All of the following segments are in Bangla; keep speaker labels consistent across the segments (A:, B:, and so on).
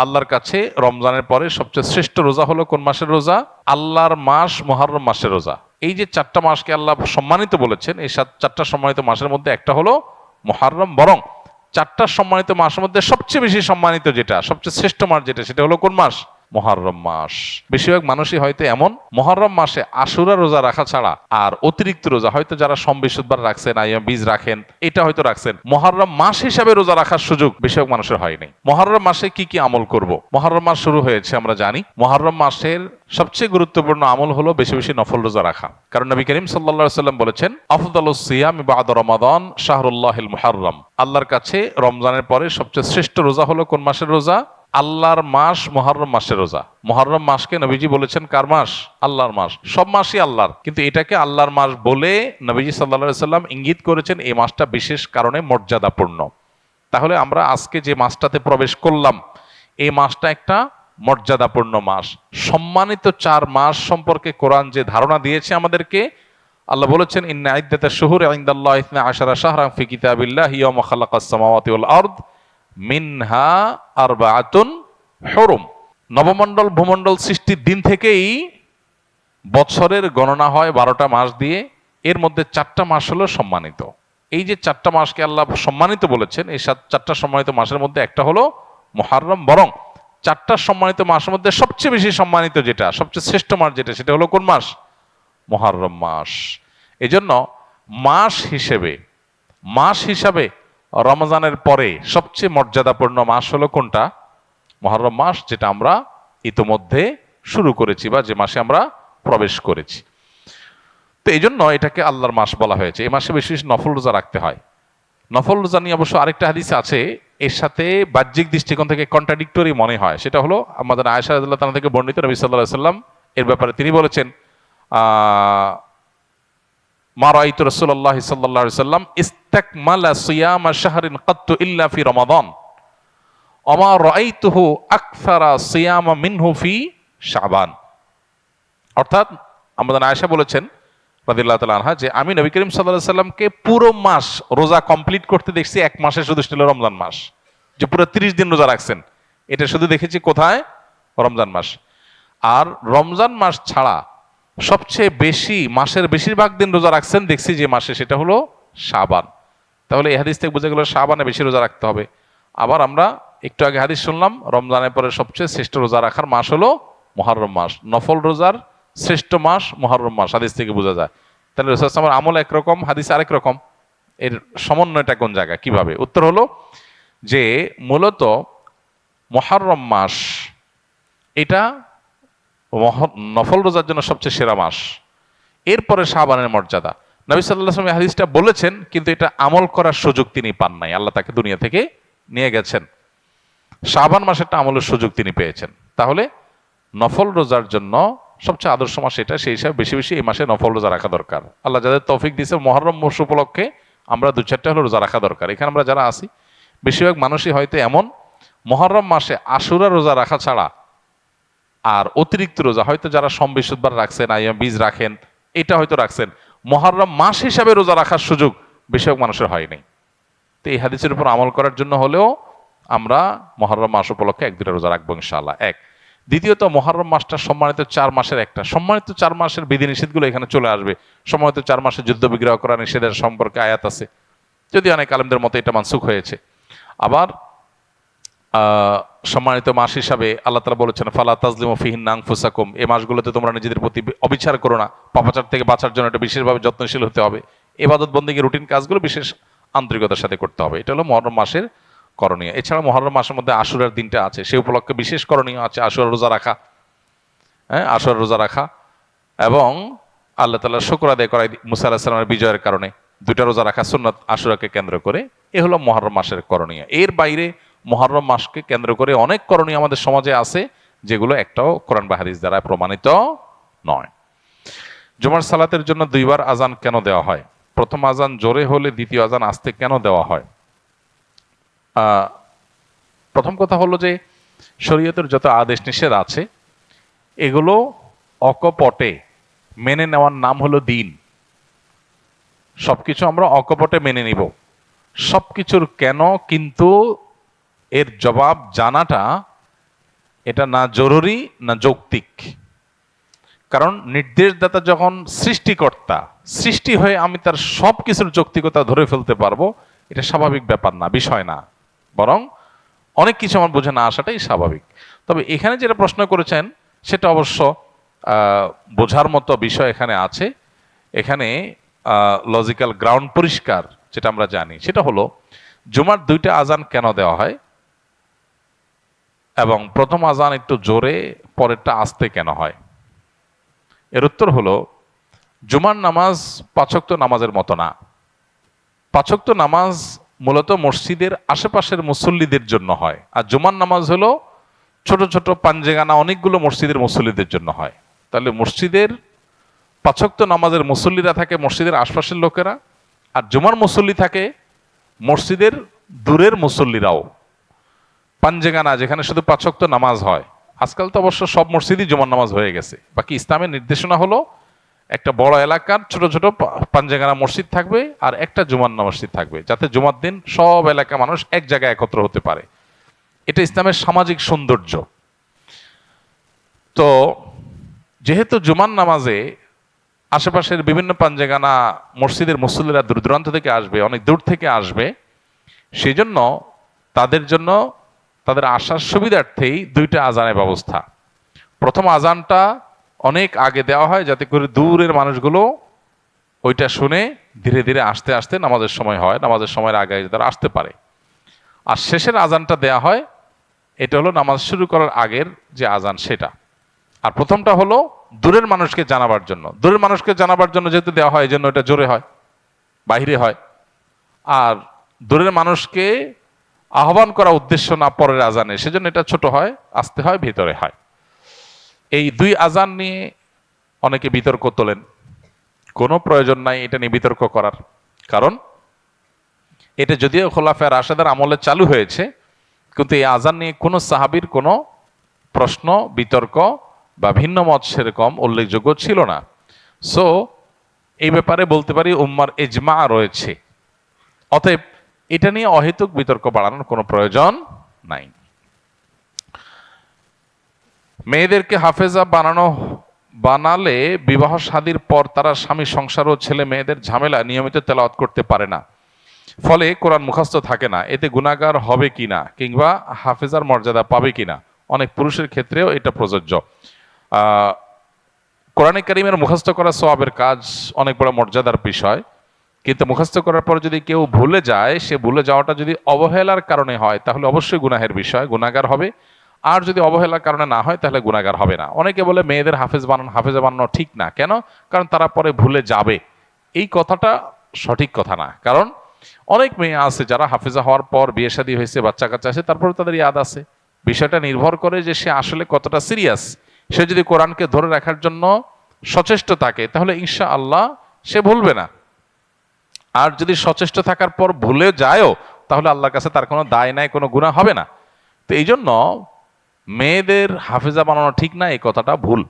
A: আল্লাহর কাছে রমজানের পরে সবচেয়ে শ্রেষ্ঠ রোজা হলো কোন মাসের রোজা? আল্লাহর মাস, মহারম মাসের রোজা। এই যে চারটা মাসকে আল্লাহ সম্মানিত বলেছেন, এই সাত- চারটা সম্মানিত মাসের মধ্যে একটা হলো মহারম। বরং চারটা সম্মানিত মাসের মধ্যে সবচেয়ে বেশি সম্মানিত যেটা, সবচেয়ে শ্রেষ্ঠ মাস যেটা, সেটা হলো কোন মাস? মহরম মাস। বেশিরভাগ মানুষই হয়তো এমন, মহরম মাসে আশুরা রোজা রাখা ছাড়া আর অতিরিক্ত রোজা হয়তো যারা সম্বিশুদ্ধবার রাখছেন আইয়া বীজ রাখেন, এটা হয়তো রাখছেন। মহরম মাস হিসাবে রোজা রাখার সুযোগ বেশিরভাগ মানুষের হয়নি মহরম মাসে কি কি আমল করব? মহরম মাস শুরু হয়েছে, আমরা জানি। মহরম মাসের সবচেয়ে গুরুত্বপূর্ণ আমল হলো বেশি বেশি নফল রোজা রাখা। কারণ নবী করিম সাল্লা সাল্লাম বলেছেন আফদাল সিয়াম বাদ রমাদন শাহরুল্লাহিল মুহাররম। আল্লাহর কাছে রমজানের পরে সবচেয়ে শ্রেষ্ঠ রোজা হলো কোন মাসের রোজা? আল্লাহর মাস মহরম মাসের রোজা। মহরম মাসকে নবীজি বলেছেন কার মাস? আল্লাহর মাস। সব মাসই আল্লাহর। কিন্তু এটাকে আল্লাহর মাস বলে নবীজি সাল্লা সাল্লাম ইঙ্গিত করেছেন এই মাসটা বিশেষ কারণে মর্যাদাপূর্ণ। তাহলে আমরা আজকে যে মাসটাতে প্রবেশ করলাম, এই মাসটা একটা মর্যাদাপূর্ণ মাস। সম্মানিত চার মাস সম্পর্কে কোরআন যে ধারণা দিয়েছে আমাদেরকে, আল্লাহ বলেছেন, ইন্না ইদ্দাতা শুহুর ইনদাল্লাহ ইসনা আশারা শাহরাম ফি কিতাবিল্লাহ ইয়াউমা খালাকাস সামাওয়াতি ওয়াল আরদ। মিনহা আরবাআতুন হুরুম। নবমণ্ডল ভূমণ্ডল সৃষ্টির দিন থেকেই বছরের গণনা হয় বারোটা মাস দিয়ে। এর মধ্যে চারটা মাস হলো সম্মানিত। এই যে চারটা মাসকে আল্লাহ সম্মানিত বলেছেন, এই সাত- চারটা সম্মানিত মাসের মধ্যে একটা হলো মহারম বরং চারটা সম্মানিত মাসের মধ্যে সবচেয়ে বেশি সম্মানিত যেটা, সবচেয়ে শ্রেষ্ঠ মাস যেটা, সেটা হলো কোন মাস? মহারম মাস। এজন্য মাস হিসেবে, মাস হিসাবে রমজানের পরে সবচেয়ে মর্যাদাপূর্ণ মাস হলো কোনটা? মহরম মাস, যেটা আমরা ইতোমধ্যে শুরু করেছি বা যে মাসে আমরা প্রবেশ করেছি। তো এই জন্য এটাকে আল্লাহর মাস বলা হয়েছে। এই মাসে বেশি বেশি নফল রোজা রাখতে হয়। নফল রোজা নিয়ে অবশ্য আরেকটা হাদিস আছে। এর সাথে বাহ্যিক দৃষ্টিকোণ থেকে কন্ট্রাডিক্টরি মনে হয়। সেটা হলো আমাদের আয়সা রাদিয়াল্লাহু তাআলা থেকে বর্ণিত সাল্লাল্লাহু আলাইহি সাল্লাম এর ব্যাপারে তিনি বলেছেন আহ, মা রাআইতু রাসূলুল্লাহ সাল্লাল্লাহু আলাইহি সাল্লাম ইস্তাকমালা সিয়ামা শাহরিন কাত্তু ইল্লা ফি রমাদান। অমা রাআইতুহু আকসারা সিয়ামা মিনহু ফি শাবান। অর্থাৎ আমাদের আয়েশা বলেছেন রাদিল্লাহ তাআলা আনহা যে আমি নবী করিম আলাইহি সাল্লামকে পুরো মাস রোজা কমপ্লিট করতে দেখছি এক মাসে শুধু ছিল রমজান মাস। যে পুরো 30 দিন রোজা রাখছেন এটা শুধু দেখেছি কোথায়? রমজান মাস। আর রমজান মাস ছাড়া সবচেয়ে বেশি, মাসের বেশিরভাগ দিন রোজা রাখছেন দেখছি যে মাসে সেটা হলো সাবান তাহলে এই হাদিস থেকে বোঝা গেল শাবানে বেশি রোজা রাখতে হবে। আবার আমরা একটু আগে হাদিস শুনলাম, রমজানের পরে সবচেয়ে শ্রেষ্ঠ রোজা রাখার মাস হলো মহরম মাস। নফল রোজার শ্রেষ্ঠ মাস মহরম মাস, হাদিস থেকে বোঝা যায়। তাহলে রোজা রসুলামের আমল একরকম, হাদিস আরেক রকম। এর সমন্বয়টা কোন জায়গায়, কীভাবে? উত্তর হলো যে মূলত মহরম মাস, এটা নফল রোজার জন্য সবচেয়ে সেরা মাস। এরপরে শাহবানের মর্যাদা। নবী সাল্লাহ হাদিসটা বলেছেন, কিন্তু এটা আমল করার সুযোগ তিনি পান নাই। আল্লাহ তাকে দুনিয়া থেকে নিয়ে গেছেন। শাবান মাসেরটা আমলের সুযোগ তিনি পেয়েছেন। তাহলে নফল রোজার জন্য সবচেয়ে আদর্শ মাস এটা, সেই হিসাবে বেশি বেশি এই মাসে নফল রোজা রাখা দরকার। আল্লাহ যাদের তৌফিক দিয়েছে, মহরম মাস উপলক্ষে আমরা দু চারটা হলো রোজা রাখা দরকার। এখানে আমরা যারা আছি, বেশিরভাগ মানুষই হয়তো এমন, মহরম মাসে আশুরা রোজা রাখা ছাড়া আর অতিরিক্ত রোজা, হয়তো যারা সম্বিশুদ্ধবার রাখছেন আইয়া বীজ রাখেন, এটা হয়তো রাখছেন। মহরম মাস হিসাবে রোজা রাখার সুযোগ বেশিরভাগ মানুষের হয়নি তো এই হাদিসের উপর আমল করার জন্য হলেও আমরা মহরম মাস উপলক্ষে এক দুটা রোজা রাখব ইনশাআল্লাহ। এক। দ্বিতীয়ত, মহরম মাসটা সম্মানিত চার মাসের একটা। সম্মানিত চার মাসের বিধিনিষেধগুলো এখানে চলে আসবে। সম্মানিত চার মাসে যুদ্ধ বিগ্রহ করা নিষেধের সম্পর্কে আয়াত আছে। যদি অনেক আলেমদের মতো এটা মানসুখ হয়েছে। আবার সম্মানিত মাস হিসাবে আল্লাহ তালা বলেছেন, ফালা তাজলিম ফিহিন নাং ফুসাকুম এই মাসগুলোতে তোমরা নিজেদের প্রতি অবিচার করো না। পাপাচার থেকে বাঁচার জন্য এটা বিশেষভাবে যত্নশীল হতে হবে। এবাদত বন্দীকে রুটিন কাজগুলো বিশেষ আন্তরিকতার সাথে করতে হবে। এটা হলো মহরম মাসের করণীয়। এছাড়া মহরম মাসের মধ্যে আশুরার দিনটা আছে। সেই উপলক্ষে বিশেষ করণীয় আছে আশুরা রোজা রাখা। হ্যাঁ আশুরা রোজা রাখা এবং আল্লাহ তালা শুক্র আদায় করাই মুসা আলাহিসামের বিজয়ের কারণে দুইটা রোজা রাখা সুন্নত আশুরাকে কেন্দ্র করে। এ হলো মহরম মাসের করণীয়। এর বাইরে মহরম মাসকে কেন্দ্র করে অনেক করণীয় আমাদের সমাজে আছে, যেগুলো একটাও কোরআন বা হাদিস দ্বারা প্রমাণিত নয়। জুমার সালাতের জন্য দুইবার আজান কেন দেওয়া হয়? প্রথম আজান জোরে হলে দ্বিতীয় আজান আসতে কেন দেওয়া হয়? প্রথম কথা হলো যে শরীয়তের যত আদেশ নিষেধ আছে, এগুলো অকপটে মেনে নেওয়ার নাম হলো দিন। সবকিছু আমরা অকপটে মেনে নিব। সবকিছুর কেন কিন্তু এর জবাব জানাটা এটা না জরুরি, না যৌক্তিক। কারণ নির্দেশদাতা যখন সৃষ্টিকর্তা, সৃষ্টি হয়ে আমি তার সব কিছুর যৌক্তিকতা ধরে ফেলতে পারব, এটা স্বাভাবিক ব্যাপার না, বিষয় না। বরং অনেক কিছু আমার বোঝে না আসাটাই স্বাভাবিক। তবে এখানে যেটা প্রশ্ন করেছেন, সেটা অবশ্য বোঝার মতো বিষয় এখানে আছে। এখানে লজিক্যাল গ্রাউন্ড পরিষ্কার, যেটা আমরা জানি। সেটা হলো, জুমার দুইটা আজান কেন দেওয়া হয়? এবং প্রথম আজান একটু জোরে, পরেরটা আস্তে কেন হয়? এর উত্তর হলো, জুমার নামাজ পাচক্ত নামাজের মতো না। পাচক্ত নামাজ মূলত মসজিদের আশেপাশের মুসল্লিদের জন্য হয়। আর জুমার নামাজ হলো ছোট ছোট পাঞ্জেগানা অনেকগুলো মসজিদের মুসল্লিদের জন্য হয়। তাহলে মসজিদের পাচক্ত নামাজের মুসল্লিরা থাকে মসজিদের আশপাশের লোকেরা, আর জুমার মুসল্লি থাকে মসজিদের দূরের মুসল্লিরাও। পাঞ্জেগানা যেখানে শুধু পাচক্ত নামাজ হয়। আজকাল তো অবশ্য সব মসজিদই জুমার নামাজ হয়ে গেছে। বাকি ইসলামের নির্দেশনা হলো, একটা বড় এলাকার ছোট ছোট পাঞ্জেগানা মসজিদ থাকবে আর একটা জুমার মসজিদ থাকবে, যাতে জুমার দিন সব এলাকা মানুষ এক জায়গায় একত্র হতে পারে। এটা ইসলামের সামাজিক সৌন্দর্য। তো, যেহেতু জুমার নামাজে আশেপাশের বিভিন্ন পাঞ্জেগানা মসজিদের মুসল্লিরা দূর দূরান্ত থেকে আসবে, অনেক দূর থেকে আসবে সেই জন্য তাদের জন্য তাদের আসার সুবিধার্থেই দুইটা আজানের ব্যবস্থা। প্রথম আজানটা অনেক আগে দেওয়া হয় যাতে করে দূরের মানুষগুলো ওইটা শুনে ধীরে ধীরে আসতে আসতে নামাজের সময় হয়, নামাজের সময়ের আগে তারা আসতে পারে। আর শেষের আজানটা দেয়া হয়, এটা হলো নামাজ শুরু করার আগের যে আজান সেটা। আর প্রথমটা হলো দূরের মানুষকে জানাবার জন্য। দূরের মানুষকে জানাবার জন্য যেহেতু দেওয়া হয় এই জন্য এটা জোরে হয় বাইরে হয়। আর দূরের মানুষকে আহ্বান করা উদ্দেশ্য না পরের আজানে, সেজন্য এটা ছোট হয়, আসতে হয়, ভিতরে হয়। এই দুই আজান নিয়ে অনেকে বিতর্ক তোলেন। কোনো প্রয়োজন নাই, এটা নিয়ে বিতর্ক করার। কারণ, এটা যদিও খোলাফের রাশেদার আমলে চালু হয়েছে, কিন্তু এই আজান নিয়ে কোনো সাহাবির কোনো প্রশ্ন, বিতর্ক বা ভিন্ন মত সেরকম উল্লেখযোগ্য ছিল না। সো এই ব্যাপারে বলতে পারি উম্মার এজমা রয়েছে। অতএব এটা নিয়ে অহেতুক বিতর্ক বাড়ানোর কোনো প্রয়োজন নাই। মেয়েদেরকে হাফেজা বানানো, বানালে বিবাহ শাদীর পর তারা স্বামী, সংসার ও ছেলে মেয়েদের ঝামেলা নিয়মিত তেলাওয়াত করতে পারে না। ফলে কোরআন মুখস্থ থাকে না, এতে গুণাগার হবে কিনা কিংবা হাফেজার মর্যাদা পাবে কিনা অনেক পুরুষের ক্ষেত্রেও এটা প্রযোজ্য। কোরআনে কারিমের মুখস্থ করা সোয়াবের কাজ অনেক বড় মর্যাদার বিষয়। কিন্তু মুখস্থ করার পর যদি কেউ ভুলে যায়, সে ভুলে যাওয়াটা যদি অবহেলার কারণে হয়, তাহলে অবশ্যই গুনাহের বিষয় গুণাগার হবে। আর যদি অবহেলার কারণে না হয়, তাহলে গুণাগার হবে না। অনেকে বলে, মেয়েদের হাফেজ বানানো, হাফেজা বানানো ঠিক না। কেন? কারণ তারা পরে ভুলে যাবে। এই কথাটা সঠিক কথা না। কারণ অনেক মেয়ে আছে যারা হাফেজা হওয়ার পর বিয়ে শাদী হয়েছে বাচ্চা কাচ্চা আছে তারপরে তাদের ইয়াদ আছে। বিষয়টা নির্ভর করে যে সে আসলে কতটা সিরিয়াস। সে যদি কোরআনকে ধরে রাখার জন্য সচেষ্ট থাকে, তাহলে ইনশা আল্লাহ সে ভুলবে না। আর যদি সচেষ্ট থাকার পর ভুলে যায়ও, তাহলে আল্লাহর কাছে তার কোনো দায় নাই, কোনো গুণা হবে না। তো এই জন্য মেয়েদের হাফেজা বানানো ঠিক না, এই কথাটা ভুল।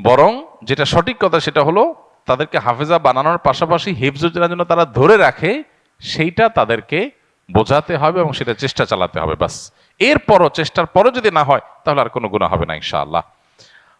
A: বরং যেটা সঠিক কথা সেটা হলো, তাদেরকে হাফেজা বানানোর পাশাপাশি হেফজুজের জন্য তারা ধরে রাখে, সেইটা তাদেরকে বোঝাতে হবে এবং সেটা চেষ্টা চালাতে হবে বাস এরপরও, চেষ্টার পরও যদি না হয়, তাহলে আর কোনো গুণা হবে না, ইনশাআল্লাহ।